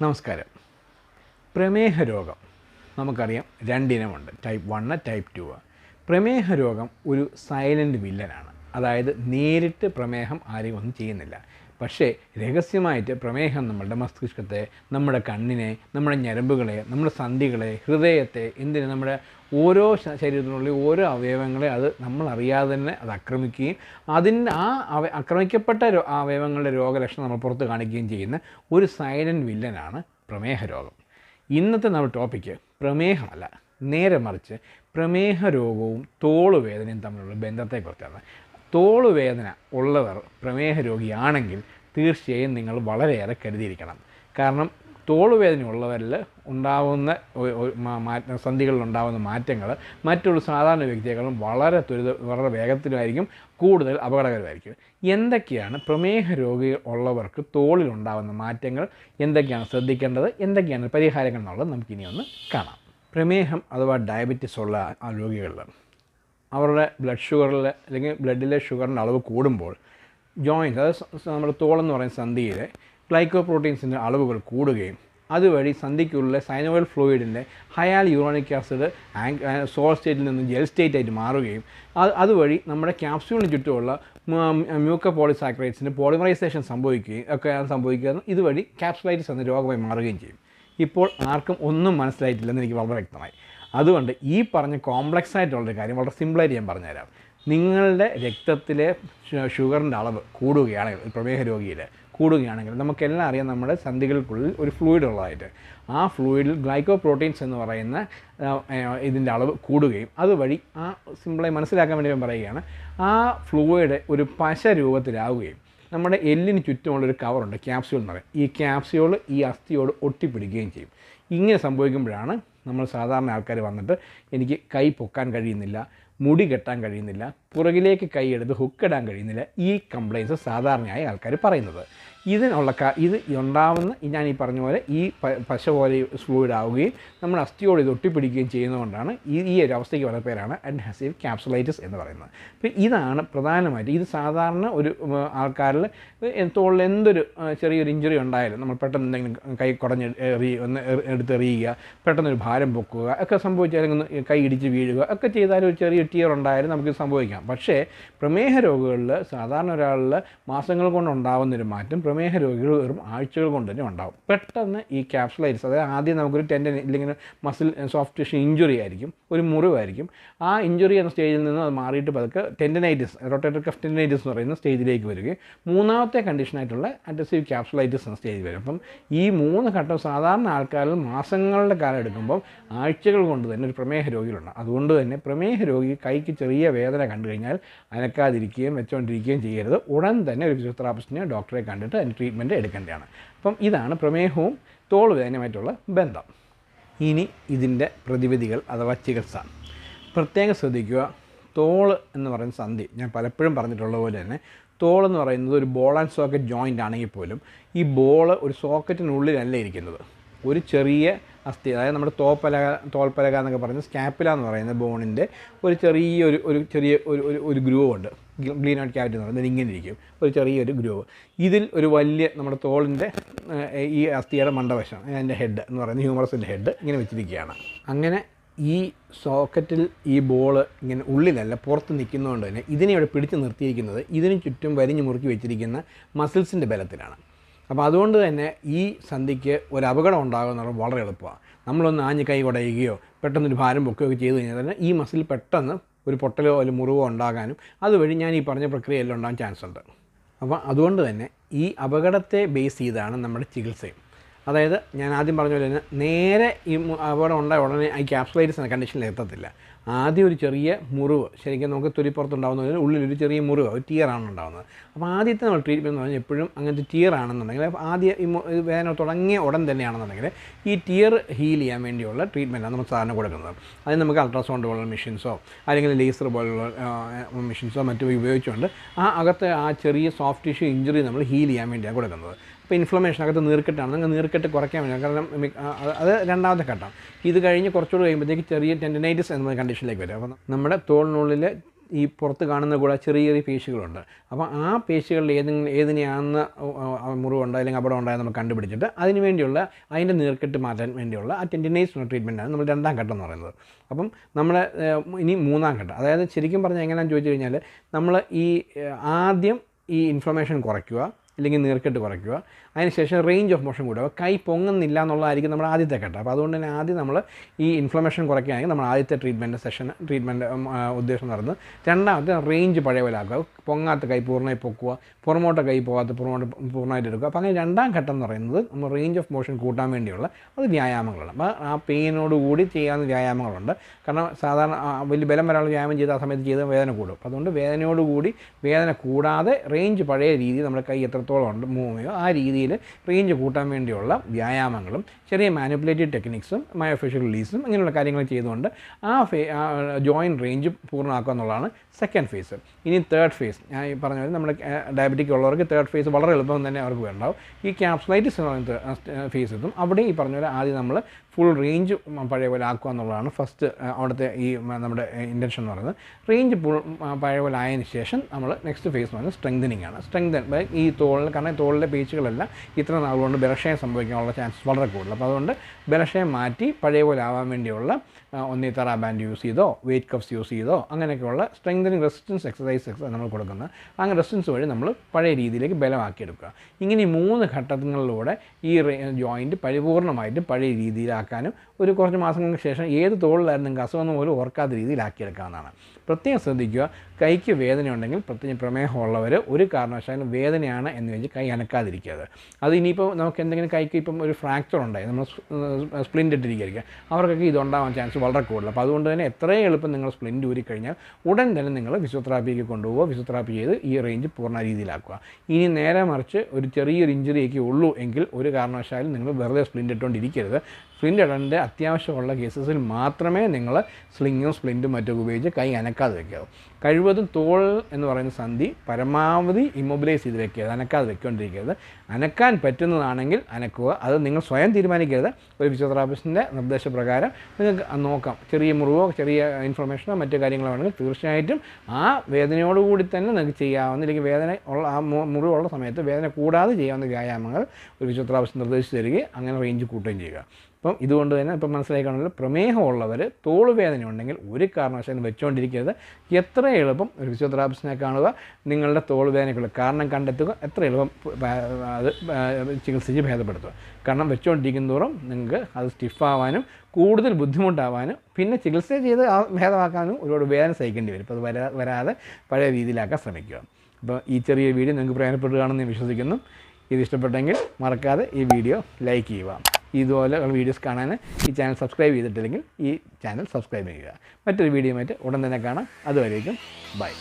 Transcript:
നമസ്കാരം. പ്രമേഹ രോഗം നമുക്കറിയാം രണ്ടിനമുണ്ട്. ടൈപ്പ് വണ്ണ് ടൈപ്പ് ടു പ്രമേഹ രോഗം ഒരു സൈലന്റ് വില്ലനാണ് അതായത് നേരിട്ട് പ്രമേഹം ആരെയും ഒന്നും ചെയ്യുന്നില്ല. പക്ഷേ രഹസ്യമായിട്ട് പ്രമേഹം നമ്മളുടെ മസ്തിഷ്കത്തെ നമ്മുടെ കണ്ണിനെ നമ്മുടെ ഞരമ്പുകളെ നമ്മുടെ സന്ധികളെ ഹൃദയത്തെ എന്തിന് നമ്മുടെ ഓരോ ശരീരത്തിനുള്ളിൽ ഓരോ അവയവങ്ങളെ അത് നമ്മൾ അറിയാതെ തന്നെ അത് ആക്രമിക്കുകയും അതിന്റെ ആ അവ ആക്രമിക്കപ്പെട്ട അവയവങ്ങളുടെ രോഗലക്ഷണം നമ്മൾ പുറത്ത് കാണിക്കുകയും ചെയ്യുന്ന ഒരു സൈലന്റ് വില്ലനാണ് പ്രമേഹ രോഗം ഇന്നത്തെ നമ്മുടെ ടോപ്പിക്ക് പ്രമേഹമല്ല നേരെ മറിച്ച് പ്രമേഹ രോഗവും തോളുവേദനയും തമ്മിലുള്ള ബന്ധത്തെക്കുറിച്ചാണ്. തോളുവേദന ഉള്ളവർ പ്രമേഹ രോഗിയാണെങ്കിൽ തീർച്ചയായും നിങ്ങൾ വളരെയേറെ കരുതിയിരിക്കണം. കാരണം തോളുവേദന ഉള്ളവരിൽ ഉണ്ടാവുന്ന മാറ്റ സന്ധികളിൽ ഉണ്ടാകുന്ന മാറ്റങ്ങൾ മറ്റുള്ള സാധാരണ വ്യക്തികളും വളരെ ത്വരിത വളരെ വേഗത്തിലായിരിക്കും കൂടുതൽ അപകടകരമായിരിക്കും. എന്തൊക്കെയാണ് പ്രമേഹ രോഗികൾ ഉള്ളവർക്ക് തോളിലുണ്ടാവുന്ന മാറ്റങ്ങൾ? എന്തൊക്കെയാണ് ശ്രദ്ധിക്കേണ്ടത്? എന്തൊക്കെയാണ് പരിഹാരങ്ങൾ എന്നുള്ളത് നമുക്കിനി ഒന്ന് കാണാം. പ്രമേഹം അഥവാ ഡയബറ്റിസ് ഉള്ള രോഗികളിൽ അവരുടെ ബ്ലഡ് ഷുഗറിൽ അല്ലെങ്കിൽ ബ്ലഡിലെ ഷുഗറിന്റെ അളവ് കൂടുമ്പോൾ ജോയിൻസ് അതായത് നമ്മുടെ തോളെന്ന് പറയുന്ന സന്ധിയിലെ ഗ്ലൈക്കോപ്രോട്ടീൻസിന്റെ അളവുകൾ കൂടുകയും അതുവഴി സന്ധിക്കുള്ളിലെ സൈനോവൽ ഫ്ലൂയിഡിന്റെ ഹയാൽ യൂറോണിക് ആസിഡ് സോൾ സ്റ്റേറ്റിൽ നിന്ന് ജെൽ സ്റ്റേറ്റ് ആയിട്ട് മാറുകയും അത് അതുവഴി നമ്മുടെ ക്യാപ്സ്യൂളിന് ചുറ്റുമുള്ള മ്യൂക്ക പോളിസാക്രൈറ്റ്സിന്റെ പോളിമറൈസേഷൻ സംഭവിക്കുകയും ഒക്കെ സംഭവിക്കുക ഇതുവഴി ക്യാപ്സുലൈറ്റിസ് എന്ന രോഗമായി മാറുകയും ചെയ്യും. ഇപ്പോൾ ആർക്കും ഒന്നും മനസ്സിലായിട്ടില്ലെന്ന് എനിക്ക് വളരെ വ്യക്തമായി. അതുകൊണ്ട് ഈ പറഞ്ഞ കോംപ്ലക്സ് ആയിട്ടുള്ളൊരു കാര്യം വളരെ സിമ്പിളായിട്ട് ഞാൻ പറഞ്ഞുതരാം. നിങ്ങളുടെ രക്തത്തിലെ ഷുഗറിന്റെ അളവ് കൂടുകയാണെങ്കിൽ പ്രമേഹ രോഗിയിൽ കൂടുകയാണെങ്കിൽ നമുക്കെല്ലാം അറിയാം നമ്മുടെ സന്ധികൾക്കുള്ളിൽ ഒരു ഫ്ലൂയിഡ് ഉള്ളതായിട്ട്. ആ ഫ്ലൂയിഡിൽ ഗ്ലൈക്കോ പ്രോട്ടീൻസ് എന്ന് പറയുന്ന ഇതിന്റെ അളവ് കൂടുകയും അതുവഴി ആ സിമ്പിളായി മനസ്സിലാക്കാൻ വേണ്ടി ഞാൻ പറയുകയാണ് ആ ഫ്ലൂയിഡ് ഒരു പശ രൂപത്തിലാവുകയും നമ്മുടെ എല്ലിന് ചുറ്റുമുള്ളൊരു കവറുണ്ട് ക്യാപ്സ്യൂൾ എന്ന് പറയും. ഈ ക്യാപ്സ്യൂൾ ഈ അസ്ഥിയോട് ഒട്ടിപ്പിടിക്കുകയും ചെയ്യും. ഇങ്ങനെ സംഭവിക്കുമ്പോഴാണ് നമ്മൾ സാധാരണ ആൾക്കാർ വന്നിട്ട് എനിക്ക് കൈ പൊക്കാൻ കഴിയുന്നില്ല മുടി കെട്ടാൻ കഴിയുന്നില്ല പുറകിലേക്ക് കൈയെടുത്ത് ഹുക്കിടാൻ കഴിയുന്നില്ല. ഈ കംപ്ലയിൻസ് സാധാരണയായി ആൾക്കാർ പറയുന്നത്. ഇതിനുള്ള ഇത് ഉണ്ടാവുന്ന ഞാൻ ഈ പറഞ്ഞ പോലെ ഈ പശ പോലെ ഫ്ലൂയിഡ് ആവുകയും നമ്മൾ അസ്ഥിയോട് ഇത് ഒട്ടിപ്പിടിക്കുകയും ചെയ്യുന്നതുകൊണ്ടാണ് ഈ ഈ ഒരു അവസ്ഥയ്ക്ക് വളരെ പേരാണ് അഡ്ഹസീവ് ക്യാപ്സുലൈറ്റിസ് എന്ന് പറയുന്നത്. അപ്പോൾ ഇതാണ് പ്രധാനമായിട്ട് ഇത് സാധാരണ ഒരു ആൾക്കാരിൽ തോളിൽ എന്തൊരു ചെറിയൊരു ഇഞ്ചുറി ഉണ്ടായാലും നമ്മൾ പെട്ടെന്ന് എന്തെങ്കിലും കൈ കുടഞ്ഞ് എറി ഒന്ന് എടുത്തെറിയുക പെട്ടെന്നൊരു ഭാരം പൊക്കുക ഒക്കെ സംഭവിച്ചാൽ കൈ ഇടിച്ച് വീഴുക ഒക്കെ ചെയ്താൽ ഒരു ചെറിയ ടിയർ ഉണ്ടായാലും നമുക്ക് സംഭവിക്കാം. പക്ഷേ പ്രമേഹ രോഗികളിൽ സാധാരണ ഒരാളിൽ മാസങ്ങൾ കൊണ്ട് ഉണ്ടാകുന്നൊരു മാറ്റം പ്രമേഹ രോഗികൾ വെറും ആഴ്ചകൾ കൊണ്ട് തന്നെ ഉണ്ടാവും. പെട്ടെന്ന് ഈ ക്യാപ്സുലൈറ്റ്സ് അതായത് ആദ്യം നമുക്കൊരു ടെൻഡൻ ഇല്ലെങ്കിൽ മസിൽ സോഫ്റ്റ് ടിഷ്യൂ ഇഞ്ചുറി ആയിരിക്കും ഒരു മുറിവായിരിക്കും. ആ ഇഞ്ചുറി എന്ന സ്റ്റേജിൽ നിന്ന് അത് മാറിയിട്ട് പതുക്കെ ടെൻഡനൈറ്റിസ് റൊട്ടേറ്റർ കഫ് ടെൻഡനൈറ്റിസ് എന്ന് പറയുന്ന സ്റ്റേജിലേക്ക് വരികയും മൂന്നാമത്തെ കണ്ടീഷനായിട്ടുള്ള അഡസീവ് ക്യാപ്സുലൈറ്റിസ് എന്ന സ്റ്റേജിൽ വരും. അപ്പം ഈ മൂന്ന് ഘട്ടം സാധാരണ ആൾക്കാരിൽ മാസങ്ങളുടെ കാലം എടുക്കുമ്പോൾ ആഴ്ചകൾ കൊണ്ട് തന്നെ ഒരു പ്രമേഹ രോഗികളുണ്ട്. അതുകൊണ്ട് തന്നെ പ്രമേഹ രോഗി കൈക്ക് ചെറിയ വേദന കണ്ടു കഴിഞ്ഞാൽ അനക്കാതിരിക്കുകയും വെച്ചുകൊണ്ടിരിക്കുകയും ചെയ്യരുത്. ഉടൻ തന്നെ ഒരു ഫിസിയോതെറാപ്പിസ്റ്റിനെ ഡോക്ടറെ കണ്ടിട്ട് അതിന് ട്രീറ്റ്മെന്റ് എടുക്കേണ്ടതാണ്. അപ്പം ഇതാണ് പ്രമേഹവും തോൾ വേദനയുമായിട്ടുള്ള ബന്ധം. ഇനി ഇതിന്റെ പ്രതിവിധികൾ അഥവാ ചികിത്സ. പ്രത്യേകം ശ്രദ്ധിക്കുക. തോൾ എന്ന് പറയുന്ന സന്ധി ഞാൻ പലപ്പോഴും പറഞ്ഞിട്ടുള്ള പോലെ തന്നെ തോൾ എന്ന് പറയുന്നത് ഒരു ബോൾ ആൻഡ് സോക്കറ്റ് ജോയിന്റ് ആണെങ്കിൽ പോലും ഈ ബോൾ ഒരു സോക്കറ്റിനുള്ളിലല്ല ഇരിക്കുന്നത്. ഒരു ചെറിയ അസ്ഥി അതായത് നമ്മുടെ തോപ്പലക തോൽപ്പലക എന്നൊക്കെ പറയുന്നത് സ്കാപ്പില എന്ന് പറയുന്ന ബോണിന്റെ ഒരു ചെറിയൊരു ഒരു ചെറിയ ഒരു ഒരു ഒരു ഗ്രൂവ് ഉണ്ട് ഗ്ലീനോട്ട് ക്യാവിറ്റി എന്ന് പറയുന്നത് ഇങ്ങനെ ഇരിക്കും. ഒരു ചെറിയൊരു ഗ്രൂവ്. ഇതിൽ ഒരു വലിയ നമ്മുടെ തോളിന്റെ ഈ അസ്ഥിയുടെ മണ്ടവശം അതിന്റെ ഹെഡ് എന്ന് പറയുന്നത് ഹ്യൂമറസിന്റെ ഹെഡ് ഇങ്ങനെ വെച്ചിരിക്കുകയാണ്. അങ്ങനെ ഈ സോക്കറ്റിൽ ഈ ബോൾ ഇങ്ങനെ ഉള്ളിലല്ല പുറത്ത് നിൽക്കുന്നതുകൊണ്ട് തന്നെ ഇതിനെ ഇവിടെ പിടിച്ച് നിർത്തിയിരിക്കുന്നത് ഇതിന് ചുറ്റും വരിഞ്ഞു മുറുക്കി വെച്ചിരിക്കുന്ന മസിൽസിന്റെ ബലത്തിലാണ്. അപ്പോൾ അതുകൊണ്ട് തന്നെ ഈ സന്ധിക്ക് ഒരു അപകടം ഉണ്ടാകുന്നത് വളരെ എളുപ്പമാണ്. നമ്മളൊന്ന് ആഞ്ഞ് കൈ കുടയുകയോ പെട്ടെന്നൊരു ഭാരം പൊക്കുകയോ ചെയ്തു കഴിഞ്ഞാൽ തന്നെ ഈ മസിൽ പെട്ടെന്ന് ഒരു പൊട്ടലോ അല്ലെങ്കിൽ മുറിവോ ഉണ്ടാകാനും അതുവഴി ഞാൻ ഈ പറഞ്ഞ പ്രക്രിയയെല്ലാം ഉണ്ടാകാൻ ചാൻസ് ഉണ്ട് അപ്പോൾ അതുകൊണ്ട് തന്നെ ഈ അപകടത്തെ ബേസ് ചെയ്താണ് നമ്മുടെ ചികിത്സയും. അതായത് ഞാൻ ആദ്യം പറഞ്ഞ പോലെ തന്നെ നേരെ ഈ അപകടം ഉണ്ടായ ഉടനെ ഈ ക്യാപ്സുലൈറ്റിസ് എന്ന കണ്ടീഷനിൽ എത്തത്തില്ല. ആദ്യം ഒരു ചെറിയ മുറിവ് ശരിക്കും നമുക്ക് തൊലിപ്പുറത്തുണ്ടാകുന്ന ഉള്ളിൽ ഒരു ചെറിയ മുറിവ് ഒരു ടിയർ ആണ് ഉണ്ടാകുന്നത് അപ്പോൾ ആദ്യത്തെ നമ്മൾ ട്രീറ്റ്മെന്റ് എന്ന് പറഞ്ഞാൽ എപ്പോഴും അങ്ങനത്തെ ടിയർ ആണെന്നുണ്ടെങ്കിൽ ആദ്യം ഈ വേദന തുടങ്ങിയ ഉടൻ തന്നെയാണെന്നുണ്ടെങ്കിൽ ഈ ടിയർ ഹീൽ ചെയ്യാൻ വേണ്ടിയുള്ള ട്രീറ്റ്മെന്റാണ് നമ്മൾ സാധാരണ കൊടുക്കുന്നത്. അതിന് നമുക്ക് അൾട്രാസൗണ്ട് പോലുള്ള മെഷീൻസോ അല്ലെങ്കിൽ ലേസർ പോലുള്ള മെഷീൻസോ മറ്റും ഉപയോഗിച്ചുകൊണ്ട് ആ അകത്തെ ആ ചെറിയ സോഫ്റ്റ് ടിഷ്യൂ ഇഞ്ചുറി നമ്മൾ ഹീൽ ചെയ്യാൻ വേണ്ടിയാണ് കൊടുക്കുന്നത്. ഇപ്പോൾ ഇൻഫ്ലമേഷൻ അകത്ത് നീർക്കെട്ടാണ്. നിങ്ങൾ നീർക്കെട്ട് കുറയ്ക്കാൻ വേണ്ടി. കാരണം അത് രണ്ടാമത്തെ ഘട്ടം. ഇത് കഴിഞ്ഞ് കുറച്ചുകൂടി കഴിയുമ്പോഴത്തേക്ക് ചെറിയ ടെൻഡനൈറ്റിസ് എന്ന കണ്ടീഷനിലേക്ക് വരും. അപ്പോൾ നമ്മുടെ തോളിനുള്ളിൽ ഈ പുറത്ത് കാണുന്ന കൂടെ ചെറിയ ചെറിയ പേശികളുണ്ട്. അപ്പോൾ ആ പേശികളിൽ ഏതെങ്കിലും ഏതിനെയാണെന്ന് മുറിവുണ്ടോ അല്ലെങ്കിൽ അപകടം ഉണ്ടായെന്ന് നമ്മൾ കണ്ടുപിടിച്ചിട്ട് അതിന് വേണ്ടിയുള്ള അതിന്റെ നീർക്കെട്ട് മാറ്റാൻ വേണ്ടിയുള്ള ആ ടെന്റിനൈസ് ട്രീറ്റ്മെന്റാണ് നമ്മൾ രണ്ടാം ഘട്ടം എന്ന് പറയുന്നത്. അപ്പം നമ്മൾ ഇനി മൂന്നാം ഘട്ടം. അതായത് ശരിക്കും പറഞ്ഞാൽ എങ്ങനെയാണെന്ന് ചോദിച്ചു കഴിഞ്ഞാൽ നമ്മൾ ഈ ആദ്യം ഈ ഇൻഫ്ലമേഷൻ കുറയ്ക്കുക. ഇല്ലെങ്കിൽ നീർക്കെട്ട് കുറയ്ക്കുക. അതിനുശേഷം റേഞ്ച് ഓഫ് മോഷൻ കൂടുക. കൈ പൊങ്ങുന്നില്ല എന്നുള്ളതായിരിക്കും നമ്മുടെ ആദ്യത്തെ ഘട്ടം. അപ്പോൾ അതുകൊണ്ട് തന്നെ ആദ്യം നമ്മൾ ഈ ഇൻഫ്ലമേഷൻ കുറയ്ക്കുകയാണെങ്കിൽ നമ്മൾ ആദ്യത്തെ ട്രീറ്റ്മെന്റ് സെഷൻ ട്രീറ്റ്മെന്റ് ഉദ്ദേശം നടന്ന് രണ്ടാമത്തെ റേഞ്ച് പഴയ പോലെ ആക്കുക. പൊങ്ങാത്ത കൈ പൂർണമായി പൊക്കുക. പുറമോട്ട കൈ പോകാത്ത പുറമോട്ട് പൂർണമായിട്ട് എടുക്കുക. അപ്പോൾ അങ്ങനെ രണ്ടാം ഘട്ടം എന്ന് പറയുന്നത് നമ്മൾ റേഞ്ച് ഓഫ് മോഷൻ കൂട്ടാൻ വേണ്ടിയുള്ള അത് വ്യായാമങ്ങളാണ്. അപ്പോൾ ആ പെയിനോട് കൂടി ചെയ്യാവുന്ന വ്യായാമങ്ങളുണ്ട്. കാരണം സാധാരണ വലിയ ബലം വരാനുള്ള വ്യായാമം ചെയ്ത് ആ സമയത്ത് ചെയ്താൽ വേദന കൂടും. അപ്പോൾ അതുകൊണ്ട് വേദനയോടുകൂടി വേദന കൂടാതെ റേഞ്ച് പഴയ രീതിയിൽ നമ്മുടെ കൈ എത്രത്തോളം ഉണ്ട് മൂവ് ചെയ്യുക ആ രീതിയിൽ റേഞ്ച് കൂട്ടാൻ വേണ്ടിയുള്ള വ്യായാമങ്ങളും ചെറിയ മാനിപ്പുലേറ്റീവ് ടെക്നിക്സും മയോഫേഷ്യൽ റിലീസും ഇങ്ങനെയുള്ള കാര്യങ്ങൾ ചെയ്തുകൊണ്ട് ആ ഫേ ജോയിന്റ് റേഞ്ച് പൂർണമാക്കുക എന്നുള്ളതാണ് സെക്കൻഡ് ഫേസ് ഇനി തേർഡ് ഫേസ് ഞാൻ ഈ പറഞ്ഞ പോലെ നമ്മുടെ ഡയബറ്റിക് ഉള്ളവർക്ക് തേർഡ് ഫേസ് വളരെ എളുപ്പം തന്നെ അവർക്ക് വേണ്ടാവും. ഈ ക്യാപ്സുലൈറ്റിസ് എന്ന് പറയുന്ന ഫേസ് എത്തും അവിടെ ഈ പറഞ്ഞ പോലെ ആദ്യം നമ്മൾ ഫുൾ റേഞ്ച് പഴയ പോലെ ആക്കുക എന്നുള്ളതാണ് ഫസ്റ്റ് അവിടുത്തെ ഈ നമ്മുടെ ഇന്റൻഷൻ എന്ന് പറയുന്നത്. റേഞ്ച് ഫുൾ പഴയ പോലെ ആയതിനു ശേഷം നമ്മൾ നെക്സ്റ്റ് ഫേസ് എന്ന് പറയുന്നത് സ്ട്രെങ്തനിങ് ആണ്. സ്ട്രെങ്തൻ ഈ തോളിൽ കാരണം തോളിലെ പേച്ചുകളെല്ലാം ഇത്ര നാളുകൊണ്ട് ബലക്ഷയം സംഭവിക്കാനുള്ള ചാൻസ് വളരെ കൂടുതൽ. അപ്പോൾ അതുകൊണ്ട് ബലക്ഷയം മാറ്റി പഴയ പോലെ ആവാൻ വേണ്ടിയുള്ള ഒന്നീ തെറ ബാൻഡ് യൂസ് ചെയ്തോ വെയിറ്റ് കപ്സ് യൂസ് ചെയ്തോ അങ്ങനെയൊക്കെയുള്ള സ്ട്രെങ്തനിങ് റെസിസ്റ്റൻസ് എക്സസൈസ് നമ്മൾ കൊടുക്കുന്നത് അങ്ങനെ റെസിസ്റ്റൻസ് വഴി നമ്മൾ പഴയ രീതിയിലേക്ക് ബലമാക്കിയെടുക്കുക. ഇങ്ങനെ മൂന്ന് ഘട്ടങ്ങളിലൂടെ ഈ ജോയിന്റ് പരിപൂർണമായിട്ട് പഴയ രീതിയിലാക്കാനും ഒരു കുറച്ച് മാസങ്ങൾക്ക് ശേഷം ഏത് തോളിലായിരുന്നു നിങ്ങൾക്ക് അസുഖം പോലും ഓർക്കാത്ത രീതിയിലാക്കിയെടുക്കാവുന്നതാണ്. പ്രത്യേകം ശ്രദ്ധിക്കുക. കൈക്ക് വേദന ഉണ്ടെങ്കിൽ പ്രത്യേകം പ്രമേഹമുള്ളവർ ഒരു കാരണവശാലും വേദനയാണ് എന്ന് വെച്ച് കൈ അനക്കാതിരിക്കുക അത് ഇനിയിപ്പോൾ നമുക്ക് എന്തെങ്കിലും കൈക്ക് ഇപ്പം ഒരു ഫ്രാക്ചർ ഉണ്ടായി നമ്മൾ സ്പ്ലിന്റ് ഇട്ടിരിക്കുക അവർക്കൊക്കെ ഇതുണ്ടാവാൻ ചാൻസ് വളരെ കൂടുതൽ. അപ്പോൾ അതുകൊണ്ട് തന്നെ എത്രയും എളുപ്പം നിങ്ങൾ സ്പ്ലിന്റ് ഊരിക്കഴിഞ്ഞാൽ ഉടൻ തന്നെ നിങ്ങൾ ഫിസിയോതെറാപ്പിക്ക് കൊണ്ടുപോകുക ഫിസിയോതെറാപ്പി ചെയ്ത് ഈ റേഞ്ച് പൂർണ രീതിയിലാക്കുക. ഇനി നേരെ മറിച്ച് ഒരു ചെറിയൊരു ഇഞ്ചുറിയൊക്കെ ഉള്ളൂ എങ്കിൽ ഒരു കാരണവശാലും നിങ്ങൾ വെറുതെ സ്പ്ലിന്റ് ഇട്ടുകൊണ്ടിരിക്കരുത് സ്പ്ലിന്റ് ഇടേണ്ട അത്യാവശ്യമുള്ള കേസസിൽ മാത്രമേ നിങ്ങൾ സ്ലിങ്ങും സ്പ്ലിന്റും മറ്റൊക്കെ ഉപയോഗിച്ച് കൈ അനക്കാതെ വെക്കാവൂ കഴിവതും തോൾ എന്ന് പറയുന്ന സന്ധി പരമാവധി ഇമ്മൊബിലൈസ് ചെയ്ത് വെക്കരുത് അനക്കാതെ വെക്കൊണ്ടിരിക്കരുത്. അനക്കാൻ പറ്റുന്നതാണെങ്കിൽ അനക്കുക. അത് നിങ്ങൾ സ്വയം തീരുമാനിക്കരുത്. ഒരു ഫിസിയോതെറാപ്പിസ്റ്റിന്റെ നിർദ്ദേശപ്രകാരം നിങ്ങൾക്ക് നോക്കാം. ചെറിയ മുറിവോ ചെറിയ ഇൻഫർമേഷനോ മറ്റു കാര്യങ്ങളോ ആണെങ്കിൽ തീർച്ചയായിട്ടും ആ വേദനയോടുകൂടി തന്നെ നിങ്ങൾക്ക് ചെയ്യാവുന്ന അല്ലെങ്കിൽ വേദന ഉള്ള ആ മുറിവുള്ള സമയത്ത് വേദന കൂടാതെ ചെയ്യാവുന്ന വ്യായാമങ്ങൾ ഒരു ഫിസിയോതെറാപ്പിസ്റ്റ് നിർദ്ദേശിച്ച് തരികയും അങ്ങനെ റേഞ്ച് കൂട്ടുകയും ചെയ്യുക. അപ്പം ഇതുകൊണ്ട് തന്നെ ഇപ്പം മനസ്സിലാക്കണമെങ്കിൽ പ്രമേഹമുള്ളവർ തോളുവേദന ഉണ്ടെങ്കിൽ ഒരു കാരണവശാലും വെച്ചുകൊണ്ടിരിക്കരുത് എത്ര എളുപ്പം ഒരു ഫിസിയോതെറാപ്പിസ്റ്റിനെ കാണുക നിങ്ങളുടെ തോളുവേദനയ്ക്കുള്ള കാരണം കണ്ടെത്തുക എത്ര എളുപ്പം അത് ചികിത്സിച്ച് ഭേദപ്പെടുത്തുക. കാരണം വെച്ചുകൊണ്ടിരിക്കും തോറും നിങ്ങൾക്ക് അത് സ്റ്റിഫാവാനും കൂടുതൽ ബുദ്ധിമുട്ടാവാനും പിന്നെ ചികിത്സ ചെയ്ത് ഭേദമാക്കാനും ഒരുപാട് വേദന സഹിക്കേണ്ടി വരും. അപ്പോൾ അത് വരാ വരാതെ പഴയ രീതിയിലാക്കാൻ ശ്രമിക്കുക. അപ്പോൾ ഈ ചെറിയ വീഡിയോ നിങ്ങൾക്ക് പ്രയോജനപ്പെടുകയാണെന്ന് വിശ്വസിക്കുന്നു. ഇത് ഇഷ്ടപ്പെട്ടെങ്കിൽ മറക്കാതെ ഈ വീഡിയോ ലൈക്ക് ചെയ്യുക. ഇതുപോലെ വീഡിയോസ് കാണാൻ ഈ ചാനൽ സബ്സ്ക്രൈബ് ചെയ്തിട്ടില്ലെങ്കിൽ ഈ ചാനൽ സബ്സ്ക്രൈബ് ചെയ്യുക. മറ്റൊരു വീഡിയോ ആയിട്ട് ഉടൻ തന്നെ കാണാം. അതുവരേക്കും ബൈ